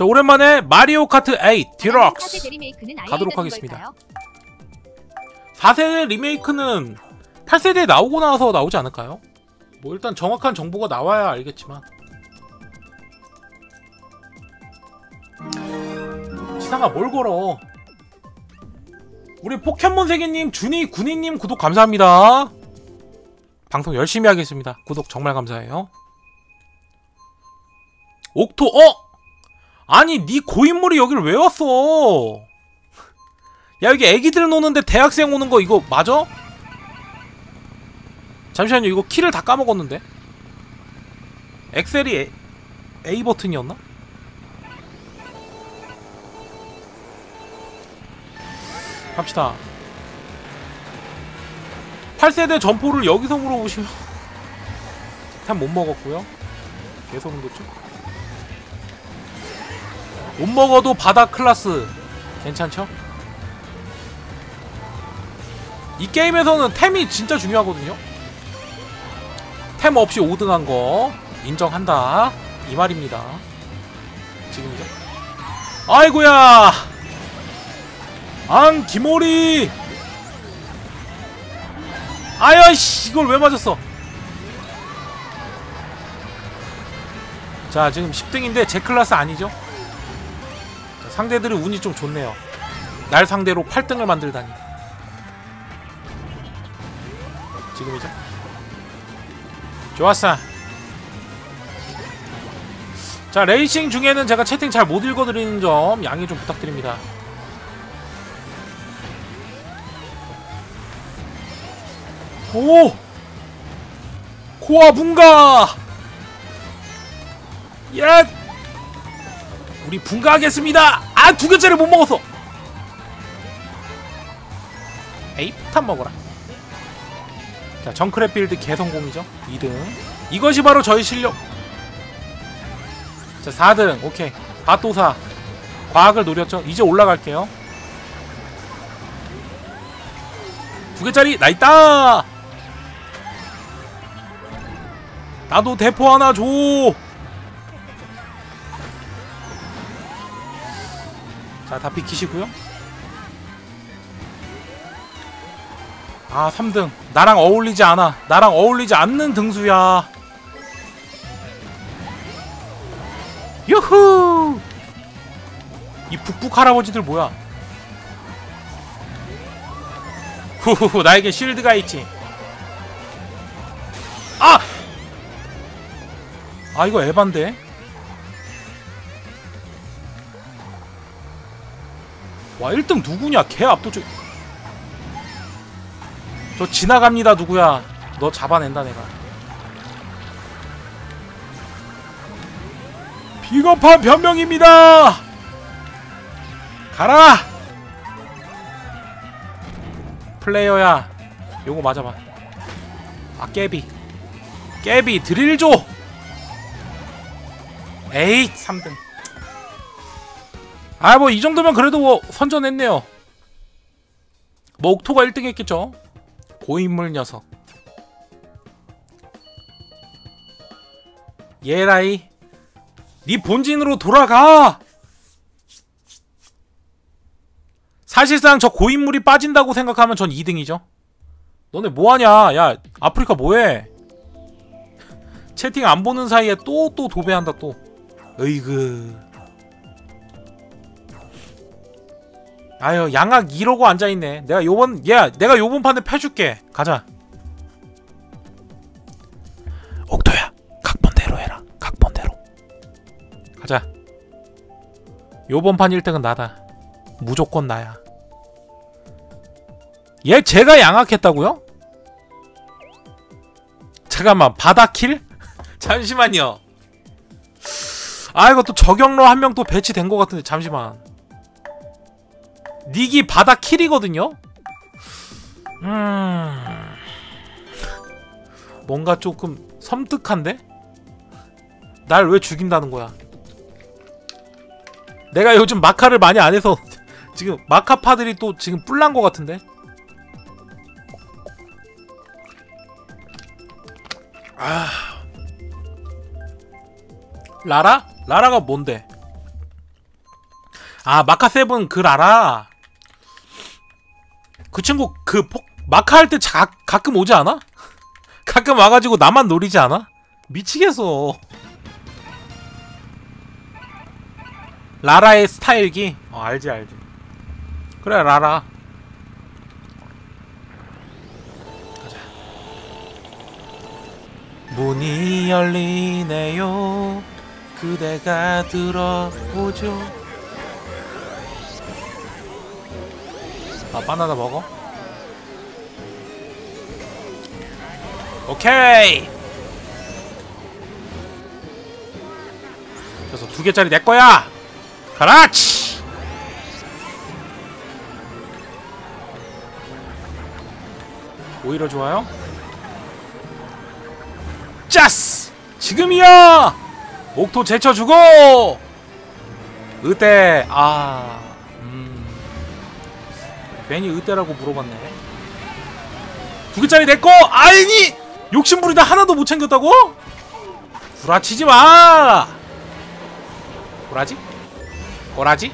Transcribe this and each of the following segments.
자 오랜만에 마리오 카트 8 디럭스 가도록 하겠습니다. 걸까요? 4세대 리메이크는 8세대에 나오고 나서 나오지 않을까요? 뭐 일단 정확한 정보가 나와야 알겠지만 지상아 뭘 걸어 우리 포켓몬 세계님 준이 군이님 구독 감사합니다 방송 열심히 하겠습니다 구독 정말 감사해요 옥토 어? 아니 네 고인물이 여기를 왜 왔어? 야 여기 애기들 노는데 대학생 오는 거 이거 맞아? 잠시만요 이거 키를 다 까먹었는데? 엑셀이 A, A 버튼이었나? 갑시다. 8세대 점포를 여기서 물어보시면 참 못 먹었고요. 계속 응도죠 못 먹어도 바다 클라스. 괜찮죠? 이 게임에서는 템이 진짜 중요하거든요. 템 없이 5등한 거 인정한다. 이 말입니다. 지금이죠? 아이고야! 앙 기모리! 아야씨 이걸 왜 맞았어? 자 지금 10등인데 제 클래스 아니죠? 자, 상대들이 운이 좀 좋네요 날 상대로 8등을 만들다니 지금이죠 좋았어 자 레이싱 중에는 제가 채팅 잘 못 읽어드리는 점 양해 좀 부탁드립니다 오! 코아 분가! 예! 우리 분가하겠습니다! 아! 두 개짜리 못 먹었어! 에이, 폭탄 먹어라. 자, 정크랩 빌드 개성공이죠. 2등. 이것이 바로 저희 실력. 자, 4등. 오케이. 바토사. 과학을 노렸죠. 이제 올라갈게요. 두 개짜리 나 있다. 나도 대포 하나 줘. 다 비키시고요. 아 3등. 나랑 어울리지 않아. 나랑 어울리지 않는 등수야. 유후! 이 북북 할아버지들 뭐야? 후후후 나에게 실드가 있지. 아! 아 이거 에반데 와 1등 누구냐? 개 압도적. 저 지나갑니다 누구야. 너 잡아낸다 내가. 비겁한 변명입니다! 가라! 플레이어야 요거 맞아봐. 아 깨비. 깨비 드릴 줘 에잇 3등 아 뭐 이 정도면 그래도 뭐 선전했네요. 뭐 옥토가 1등 했겠죠? 고인물 녀석. 예라이 네 본진으로 돌아가! 사실상 저 고인물이 빠진다고 생각하면 전 2등이죠. 너네 뭐하냐? 야 아프리카 뭐해? 채팅 안 보는 사이에 또또 도배한다 또. 으이그 아유 양악 이러고 앉아있네. 내가 요번 야 내가 요번 판에 펴줄게. 가자. 옥토야 각본대로 해라. 각본대로. 가자. 요번 판 1등은 나다. 무조건 나야. 얘 제가 양악했다고요? 잠깐만 바다킬? 잠시만요. 아 이거 또 저격러 한명 또 배치된 것 같은데 잠시만 닉이 바다 킬이거든요? 음... 뭔가 조금 섬뜩한데? 날 왜 죽인다는 거야? 내가 요즘 마카를 많이 안 해서 지금 마카파들이 또 지금 뿔난 것 같은데? 아... 라라? 라라가 뭔데? 아 마카 세븐 글 알아 그 친구 그 폭, 마카 할 때 가끔 오지 않아? 가끔 와가지고 나만 노리지 않아? 미치겠어 라라의 스타일기? 어 알지 알지 그래 라라 가자 문이 열리네요 그대가 들어오죠 아 바나나 먹어? 오케이! 그래서 두 개짜리 내 거야! 가라치 오히려 좋아요? 짜스! 지금이야! 옥토 제쳐주고! 으때 아 괜히 의대라고 물어봤네 두 개짜리 내꺼! 아니! 욕심부리다 하나도 못 챙겼다고? 구라치지 마! 꼬라지? 꼬라지?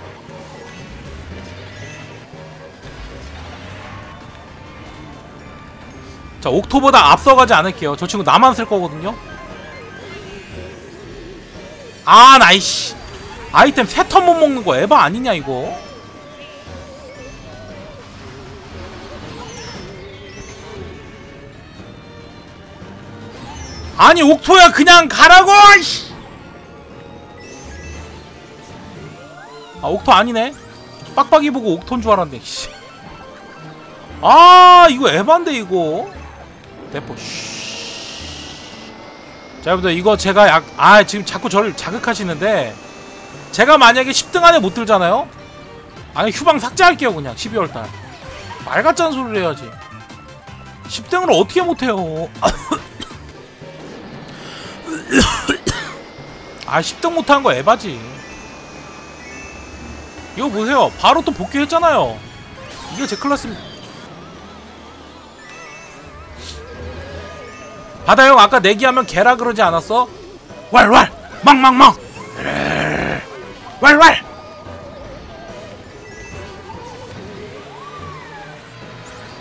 자 옥토보다 앞서가지 않을게요 저 친구 나만 쓸 거거든요 아 나이씨 아이템 세 턴 못 먹는 거 에바 아니냐 이거 아니 옥토야 그냥 가라고! 아 옥토 아니네. 빡빡이 보고 옥토인 줄 알았네 아 이거 에반데 이거? 대포 자 여러분들 이거 제가 약, 아 지금 자꾸 저를 자극하시는데 제가 만약에 10등 안에 못 들잖아요? 아니 휴방 삭제할게요 그냥 12월달. 말 같지 않은 소리를 해야지. 10등을 어떻게 못해요 아 10등 못한 거 에바지. 이거 보세요. 바로 또 복귀했잖아요. 이게 제 클래스입니다. 바다형 아까 내기하면 개라 그러지 않았어? 왈왈! 망망망! 왈왈!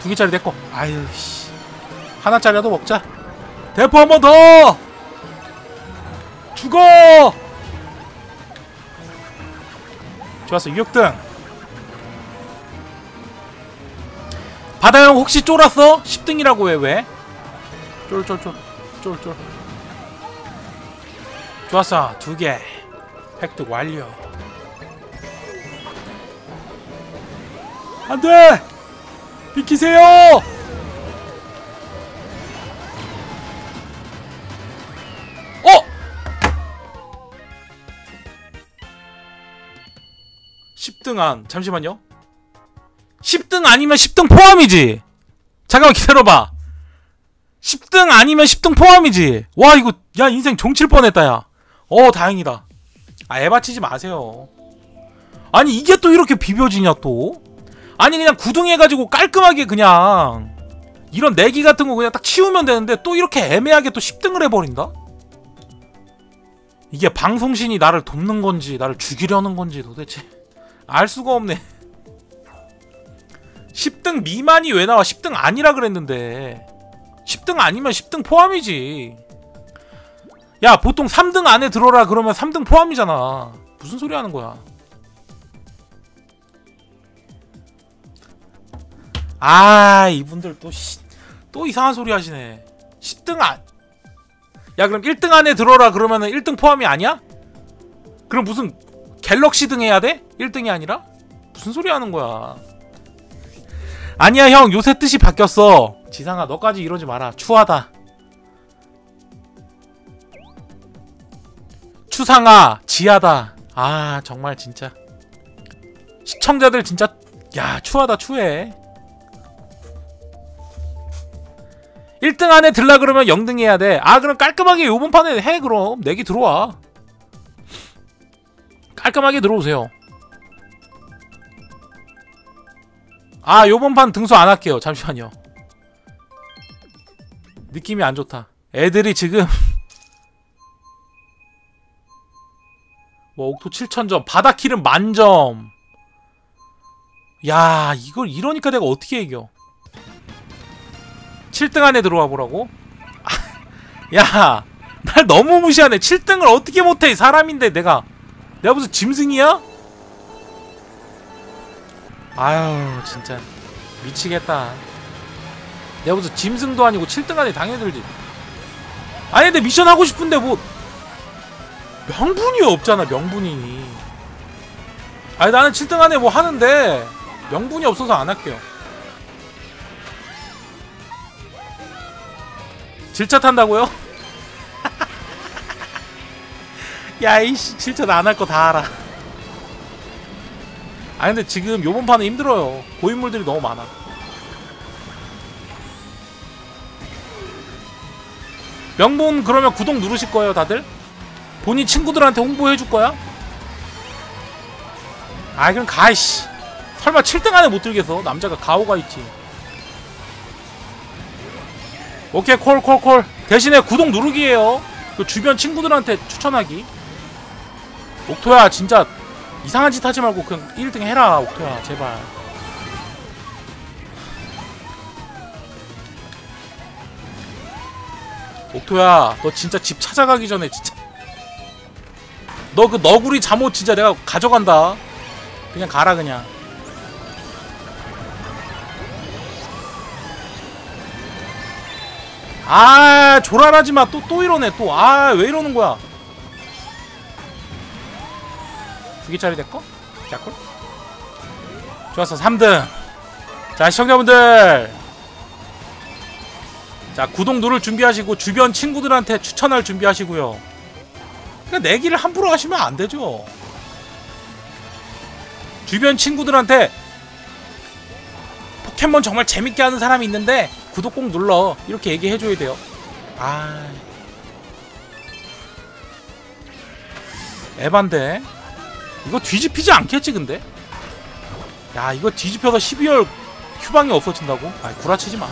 두 개짜리 내꺼 아유 씨. 하나짜리라도 먹자. 대포 한 번 더 죽어! 좋았어 6등 바다형 혹시 쫄았어? 10등이라고 해 왜? 쫄쫄쫄 쫄쫄 좋았어 두 개 획득 완료 안 돼! 비키세요! 10등 안 잠시만요. 10등 아니면 10등 포함이지. 잠깐만 기다려봐. 10등 아니면 10등 포함이지. 와 이거 야 인생 종칠 뻔했다 야어 다행이다. 아 에바치지 마세요. 아니 이게 또 이렇게 비벼지냐 또? 아니 그냥 구등해가지고 깔끔하게 그냥 이런 내기 같은 거 그냥 딱 치우면 되는데 또 이렇게 애매하게 또 10등을 해버린다? 이게 방송신이 나를 돕는 건지 나를 죽이려는 건지 도대체 알 수가 없네. 10등 미만이 왜 나와? 10등 아니라 그랬는데. 10등 아니면 10등 포함이지. 야 보통 3등 안에 들어라 그러면 3등 포함이잖아. 무슨 소리 하는 거야? 아 이분들 또, 또 이상한 소리 하시네. 10등 안... 야 그럼 1등 안에 들어라 그러면은 1등 포함이 아니야? 그럼 무슨 갤럭시 등 해야 돼? 1등이 아니라? 무슨 소리 하는 거야? 아니야 형. 요새 뜻이 바뀌었어. 지상아 너까지 이러지 마라. 추하다. 추상아 지하다. 아 정말 진짜. 시청자들 진짜 야 추하다 추해. 1등 안에 들라 그러면 0등 해야 돼아 그럼 깔끔하게 요번 판에 해 그럼. 내기 들어와. 깔끔하게 들어오세요 아 요번 판 등수 안 할게요 잠시만요 느낌이 안 좋다 애들이 지금 뭐 옥토 7천점 바다킬은 만점 야 이걸 이러니까 내가 어떻게 이겨 7등 안에 들어와 보라고? 야, 날 너무 무시하네. 7등을 어떻게 못해? 이 사람인데 내가 내가 무슨 짐승이야? 아유, 진짜 미치겠다. 내가 무슨 짐승도 아니고 7등 안에 당연히 들지. 아니 근데 미션 하고 싶은데 뭐 명분이 없잖아, 명분이. 아니 나는 7등 안에 뭐 하는데 명분이 없어서 안 할게요. 질차 탄다고요? 야 이씨 질차 안할 거 다 알아 아 근데 지금 요번 판은 힘들어요. 고인물들이 너무 많아. 명분 그러면 구독 누르실 거예요 다들? 본인 친구들한테 홍보해 줄 거야? 아 그럼 가이씨. 설마 7등 안에 못 들겠어? 남자가 가오가 있지. 오케이 콜 콜 콜. 대신에 구독 누르기에요. 그 주변 친구들한테 추천하기. 옥토야 진짜 이상한 짓 하지 말고 그냥 1등 해라 옥토야. 제발. 옥토야 너 진짜 집 찾아가기 전에 진짜. 너 그 너구리 잠옷 진짜 내가 가져간다. 그냥 가라 그냥. 아 조랄하지마. 또 또 이러네 또. 아 왜 이러는 거야 두 개짜리 내꺼? 자꿀 좋았어 3등. 자 시청자분들. 자 구독 누를 준비하시고 주변 친구들한테 추천할 준비하시고요. 그러니까 내기를 함부로 하시면 안 되죠. 주변 친구들한테 포켓몬 정말 재밌게 하는 사람이 있는데 구독 꼭 눌러. 이렇게 얘기해줘야 돼요. 아. 에반데 이거 뒤집히지 않겠지 근데 야 이거 뒤집혀서 12월 휴방이 없어진다고? 아 구라치지 마.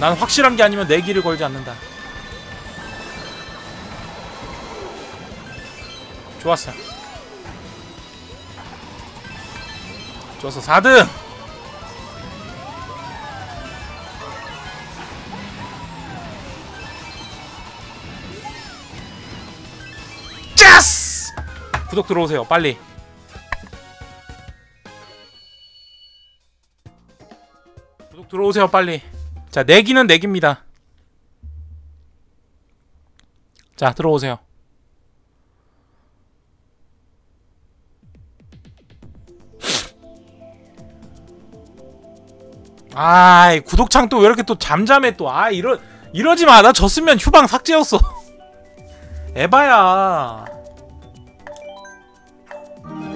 난 확실한 게 아니면 내기를 걸지 않는다. 좋았어. 좋았어 4등. 구독 들어오세요 빨리. 구독 들어오세요 빨리. 자 내기는 내기입니다. 자 들어오세요. 아이 구독창 또 왜 이렇게 또 잠잠해 또 아 이러 이러지 마 나 졌으면 휴방 삭제였어. 에바야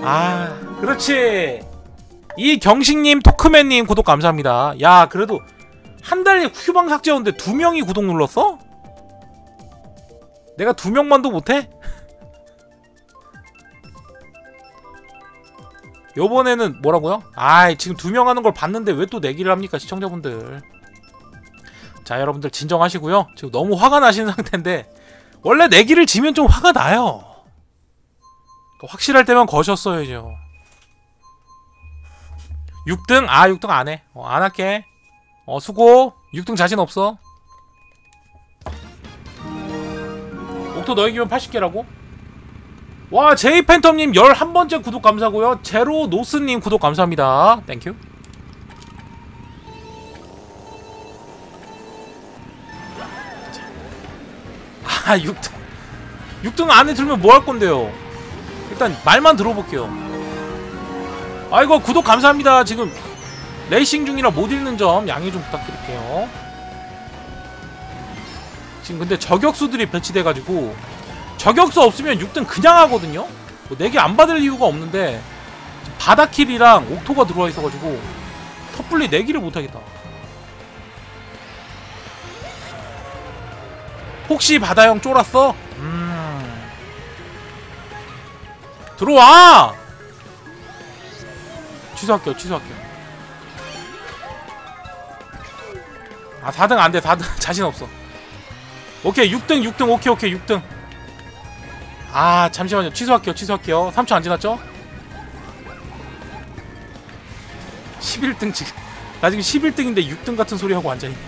아 그렇지 이 경식님, 토크맨님 구독 감사합니다. 야, 그래도 한 달에 휴방 삭제였는데 두 명이 구독 눌렀어? 내가 두 명만도 못해? 요번에는 뭐라고요? 아이, 지금 두 명 하는 걸 봤는데 왜 또 내기를 합니까, 시청자분들. 자, 여러분들 진정하시고요. 지금 너무 화가 나신 상태인데 원래 내기를 지면 좀 화가 나요. 확실할 때만 거셨어야죠. 6등? 아 6등 안해. 어, 안 할게. 어 수고. 6등 자신 없어. 옥토 너 이기면 80개라고? 와 제이 팬텀님 11번째 구독 감사고요. 제로 노스님 구독 감사합니다. 땡큐 아 6등. 6등 안에 들면 뭐 할 건데요 일단 말만 들어볼게요. 아이고 구독 감사합니다. 지금 레이싱 중이라 못 읽는 점 양해 좀 부탁드릴게요. 지금 근데 저격수들이 배치돼가지고 저격수 없으면 6등 그냥 하거든요? 뭐 4개 안 받을 이유가 없는데 바다킬이랑 옥토가 들어와 있어가지고 섣불리 내기를 못하겠다. 혹시 바다형 쫄았어? 음 들어와! 취소할게요 취소할게요. 아 4등 안돼 4등. 자신 없어. 오케이 6등 6등. 오케이 오케이 6등. 아 잠시만요. 취소할게요 취소할게요. 3초 안 지났죠? 11등 지금. 나 지금 11등인데 6등 같은 소리 하고 앉아있네.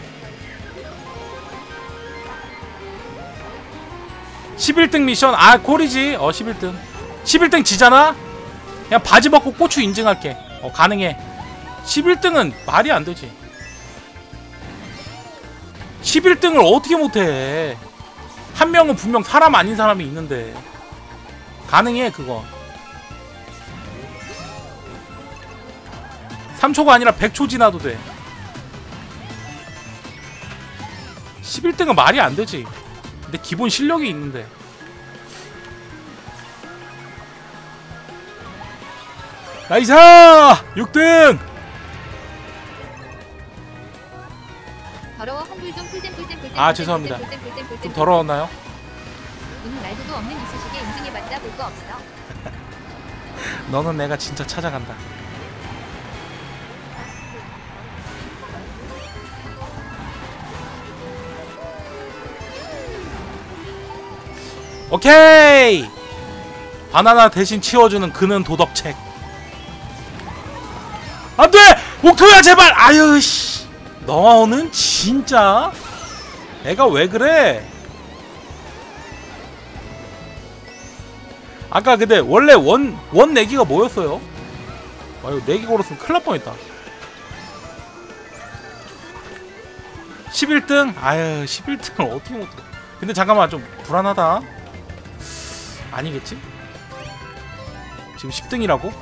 11등 미션. 아 콜이지. 어 11등 11등 지잖아? 그냥 바지 벗고 고추 인증할게. 어 가능해. 11등은 말이 안 되지. 11등을 어떻게 못해? 한 명은 분명 사람 아닌 사람이 있는데. 가능해 그거. 3초가 아니라 100초 지나도 돼. 11등은 말이 안 되지. 근데 기본 실력이 있는데 나이사 6등 더러워 헝불 좀 풀잼 풀잼 풀잼 아, 죄송합니다. 좀. 더러웠나요? 오늘 말고도 없는 이쑤시개 인증해봤자 볼 거 없어 너는 내가 진짜 찾아간다. 오케이! 바나나 대신 치워주는 그는 도덕책. 옥토야, 제발! 아유, 씨. 너는 진짜? 애가 왜 그래? 아까 근데 원래 원, 원 내기가 뭐였어요? 아 이거 내기 걸었으면 큰일 날 뻔했다 11등? 아유 11등을 어떻게 못해 근데 잠깐만 좀 불안하다 아니겠지? 지금 10등이라고?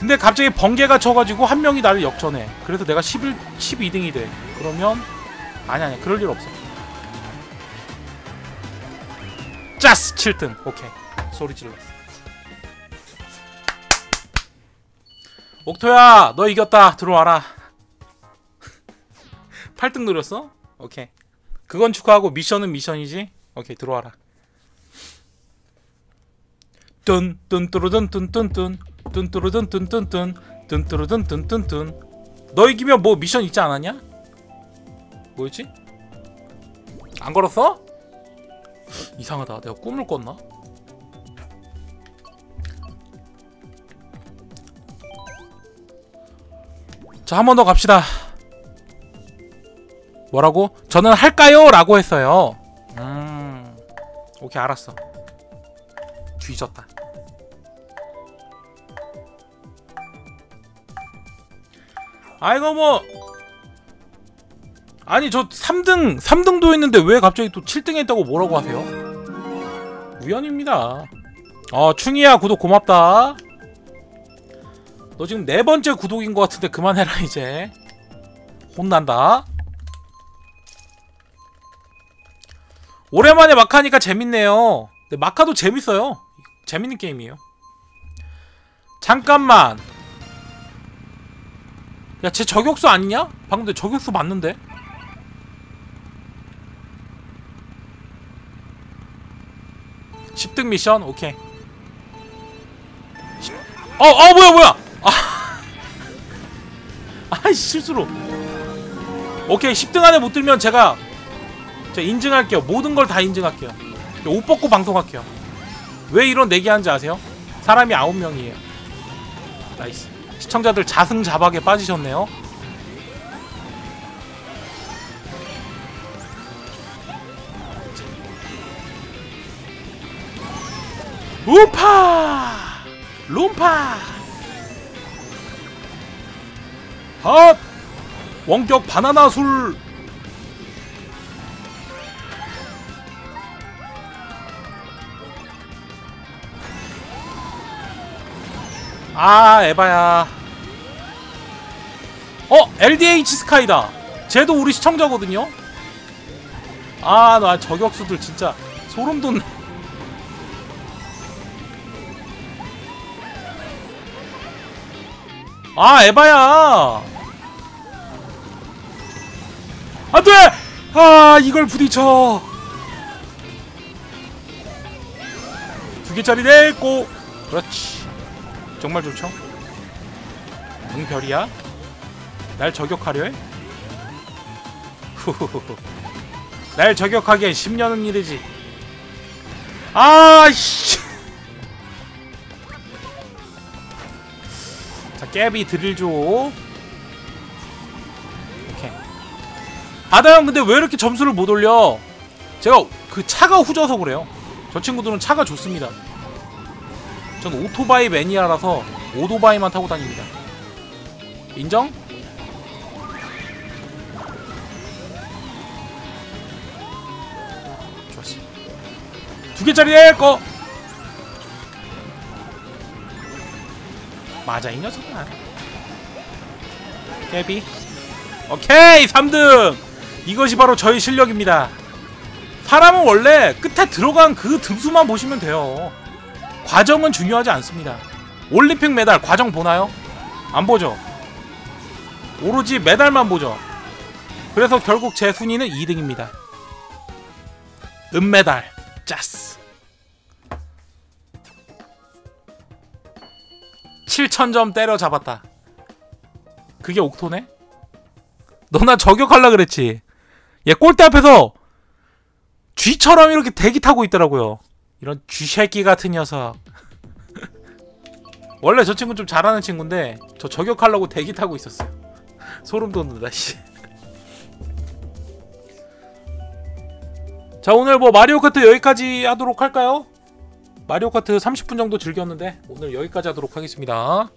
근데 갑자기 번개가 쳐가지고 한 명이 나를 역전해 그래서 내가 11, 12등이 돼 그러면 아니 아니 그럴 일 없어 짜스 7등 오케이 소리 질렀어. 옥토야, 너 이겼다. 들어와라. 8등 노렸어? 오케이. 그건 축하하고 미션은 미션이지? 오케이, 들어와라. 뚠, 뚠뚜루든 뚠뚠뚠. 뚠뚜루든 뚠뚠뚠. 뚠뚜루든 뚠뚠뚠. 너 이기면 뭐 미션 있지 않았냐? 뭐였지? 안 걸었어? 이상하다. 내가 꿈을 꿨나? 자, 한 번 더 갑시다. 뭐라고? 저는 할까요? 라고 했어요. 음. 오케이, 알았어. 뒤졌다. 아이고, 뭐. 아니, 저 3등, 3등도 했는데 왜 갑자기 또 7등 했다고 뭐라고 하세요? 우연입니다. 어, 충이야, 구독 고맙다. 너 지금 네 번째 구독인 것 같은데 그만해라 이제 혼난다 오랜만에 마카니까 재밌네요 근데 마카도 재밌어요 재밌는 게임이에요 잠깐만 야 쟤 저격수 아니냐? 방금 내 저격수 맞는데? (10등) 미션 오케이 어, 어, 뭐야, 뭐야! 아, 아이, 실수로. 오케이, 10등 안에 못 들면 제가, 제가 인증할게요. 모든 걸 다 인증할게요. 옷 벗고 방송할게요. 왜 이런 내기 하는지 아세요? 사람이 9명이에요. 나이스. 시청자들 자승자박에 빠지셨네요. 우파! 롬파! 핫! 원격 바나나 술! 아, 에바야. 어, LDH 스카이다. 쟤도 우리 시청자거든요. 아, 나 저격수들 진짜 소름 돋네. 아 에바야. 안 돼! 아 이걸 부딪혀. 두 개짜리 내고. 그렇지. 정말 좋죠? 응 별이야 날 저격하려 해? 날 저격하기엔 10년은 일이지. 아씨. 자 깨비 드릴조. 바다형 근데 왜 이렇게 점수를 못 올려? 제가 그 차가 후져서 그래요. 저 친구들은 차가 좋습니다. 전 오토바이 매니아라서 오토바이만 타고 다닙니다. 인정? 두 개짜리 내 거. 맞아 이 녀석은. 깨비. 오케이 3등. 이것이 바로 저희 실력입니다. 사람은 원래 끝에 들어간 그 등수만 보시면 돼요. 과정은 중요하지 않습니다. 올림픽 메달 과정 보나요? 안 보죠. 오로지 메달만 보죠. 그래서 결국 제 순위는 2등입니다. 은메달 짜스. 7,000점 때려잡았다. 그게 옥토네? 너나 저격할라 그랬지. 얘 골대 앞에서 쥐처럼 이렇게 대기 타고 있더라고요. 이런 쥐새끼 같은 녀석. 원래 저 친구 좀 잘하는 친구인데 저 저격하려고 대기 타고 있었어요. 소름 돋는다 씨. 자 오늘 뭐 마리오 카트 여기까지 하도록 할까요? 마리오 카트 30분 정도 즐겼는데 오늘 여기까지 하도록 하겠습니다.